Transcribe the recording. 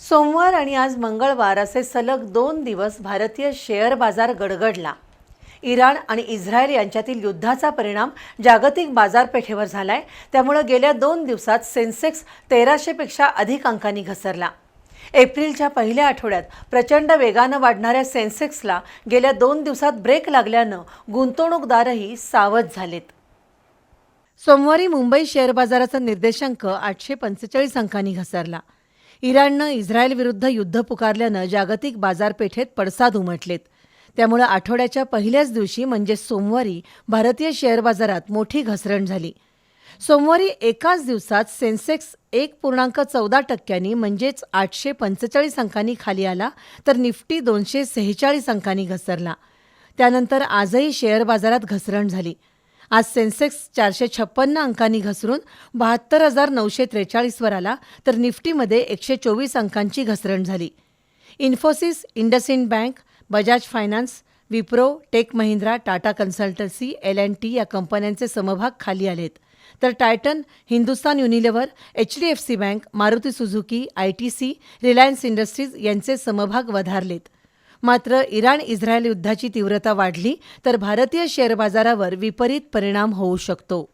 सोमवार आणि आज मंगळवार असे सलग दोन दिवस भारतीय शेअर बाजार गडगडला. इराण आणि इस्रायल यांच्यातील युद्धाचा परिणाम जागतिक बाजारपेठेवर झालाय. त्यामुळे गेल्या दोन दिवसात सेन्सेक्स तेराशेपेक्षा अधिक अंकांनी घसरला. एप्रिलच्या पहिल्या आठवड्यात प्रचंड वेगानं वाढणाऱ्या सेन्सेक्सला गेल्या दोन दिवसात ब्रेक लागल्यानं गुंतवणूकदारही सावध झालेत. सोमवारी मुंबई शेअर बाजाराचा निर्देशांक आठशे पंचेचाळीस अंकांनी घसरला. इराणनं इस्रायलविरुद्ध युद्ध पुकारल्यानं जागतिक बाजारपेठेत पडसाद उमटलेत. त्यामुळे आठवड्याच्या पहिल्याच दिवशी म्हणजे सोमवारी भारतीय शेअर बाजारात मोठी घसरण झाली. सोमवारी एकाच दिवसात सेन्सेक्स एक पूर्णांक चौदा टक्क्यांनी म्हणजेच आठशे पंचेचाळीस अंकांनी खाली आला तर निफ्टी दोनशे सेहेचाळीस अंकांनी घसरला. त्यानंतर आजही शेअर बाजारात घसरण झाली. आज सेन्सेक्स चारशे छप्पन्न अंकांनी घसरून बहात्तर हजार नऊशे त्रेचाळीसवर आला तर निफ्टीमध्ये एकशे चोवीस अंकांची घसरण झाली. Infosys IndusInd bank Bajaj finance Wipro tech Mahindra Tata consultancy L and T या कंपन्यांचे समभाग खाली आलेत. तर Titan Hindustan Unilever H D F C bank Maruti Suzuki I T C Reliance industries यांचे समभाग वधारलेत. मात्र इराण इस्रायल युद्धाची तीव्रता वाढली तर भारतीय शेअर बाजारावर विपरीत परिणाम होऊ शकतो.